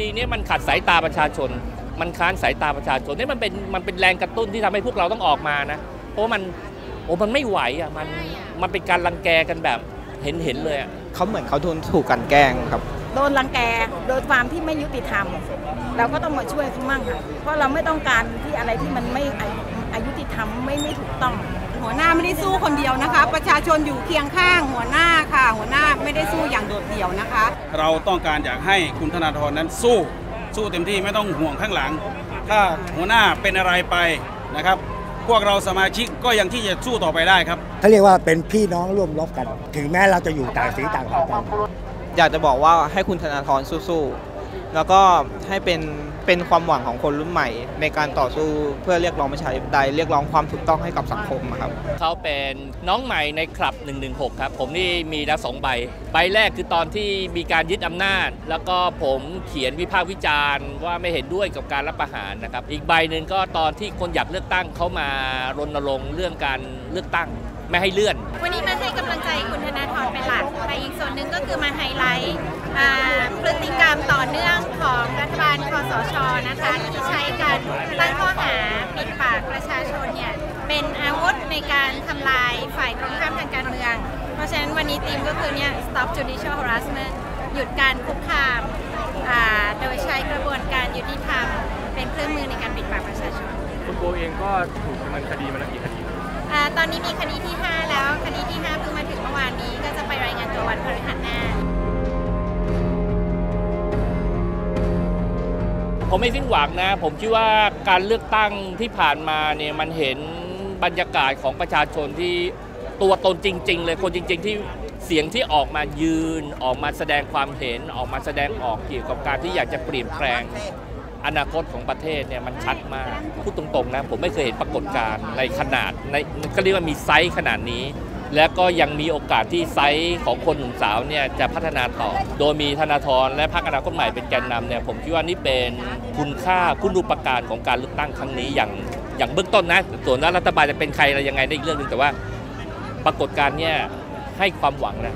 ดีนี้มันขัดสายตาประชาชน มันค้านสายตาประชาชนนี่มันเป็นมันเป็นแรงกระตุ้นที่ทำให้พวกเราต้องออกมานะ เพราะว่ามันโอ้มันไม่ไหวอะมันมันเป็นการรังแกกันแบบเห็นเห็นเลยอะเขาเหมือนเขาโดนถูกกลันแกล้งครับ โดนรังแกโดยความที่ไม่ยุติธรรม เราก็ต้องมาช่วยเขามั่งค่ะเพราะเราไม่ต้องการที่อะไรที่มันไม่อาอายุติธรรมไม่ไม่ถูกต้อง หัวหน้าไม่ได้สู้คนเดียวนะคะ ประชาชนอยู่เคียงข้างหัวหน้าค่ะ หัวหน้าไม่ได้สู้อย่างโดดเดี่ยวนะคะ เราต้องการอยากให้คุณธนาธรนั้นสู้ สู้เต็มที่ไม่ต้องห่วงข้างหลัง ถ้าหัวหน้าเป็นอะไรไปนะครับ พวกเราสมาชิกก็ยังที่จะสู้ต่อไปได้ครับเขาเรียกว่าเป็นพี่น้องร่วมรบกัน ถึงแม้เราจะอยู่ต่างสีต่างภาษกันอยากจะบอกว่าให้คุณธนาธรสู้ๆ แล้วก็ให้เป็นเป็นความหวังของคนรุ่นใหม่ ในการต่อสู้เพื่อเรียกร้องประชาธิปไตยเรียกร้องความถูกต้องให้กับสังคมอะครับเขาเป็นน้องใหม่ในคลับ 116 ครับ ผมนี่มีแล้วสองใบ ใบแรกคือตอนที่มีการยึดอำนาจ แล้วก็ผมเขียนวิพากษ์วิจารณ์ ว่าไม่เห็นด้วยกับการรับประหารนะครับ อีกใบหนึ่งก็ตอนที่คนอยากเลือกตั้งเขามารณรงค์เรื่องการเลือกตั้งไม่ให้เลื่อน วันนี้มาให้กำลังใจคุณธนาธรเป็นหลักแต่อีกส่วนหนึ่งก็คือมาไฮไลท์อ่า พฤติกรรมต่อเนื่องของรัฐบาลคอสชนะคะที่ใช้การตั้งข้อหาปิดปากประชาชนเนี่ยเป็นอาวุธในการทำลายฝ่ายตรงข้ามทางการเมือง เพราะฉะนั้นวันนี้ทีมก็คือเนี่ย stop judicial harassment หยุดการคุกคามอ่าโดยใช้กระบวนการยุติธรรมเป็นเครื่องมือในการปิดปากประชาชน คุณโบเองก็ถูกดำเนินคดีมาแล้วกี่คดีอาตอนนี้มีคดีที่ 5 แล้วคดีที่ 5 เพิ่งมาถึงเมื่อวานนี้ก็จะไปรายงานตัววันพฤหัสหน้า ผมไม่สิ้นหวังนะ ผมคิดว่าการเลือกตั้งที่ผ่านมาเนี่ยมันเห็นบรรยากาศของประชาชนที่ตัวตนจริง ๆ เลยคนจริง ๆ ที่เสียงที่ออกมายืนออกมาแสดงความเห็นออกมาแสดงออกเกี่ยวกับการที่อยากจะเปลี่ยนแปลงอนาคตของประเทศเนี่ยมันชัดมากพูดตรงๆนะผมไม่เคยเห็นปรากฏการณ์ในขนาดในก็เรียกว่ามีไซส์ขนาดนี้ และก็ยังมีโอกาสที่ไซส์ของคนหนุ่มสาวเนี่ยจะพัฒนาต่อ โดยมีธนาธรและพรรคอนาคตใหม่เป็นแกนนำเนี่ยผมคิดว่านี่เป็นคุณค่าคุณูปการของการเลือกตั้งครั้งนี้อย่างอย่างเบื้องต้นนะส่วนว่ารัฐบาลจะเป็นใครอะไรยังไงได้อีกเรื่องหนึงแต่ว่าปรากฏการณ์เนี่ยให้ความหวังนะ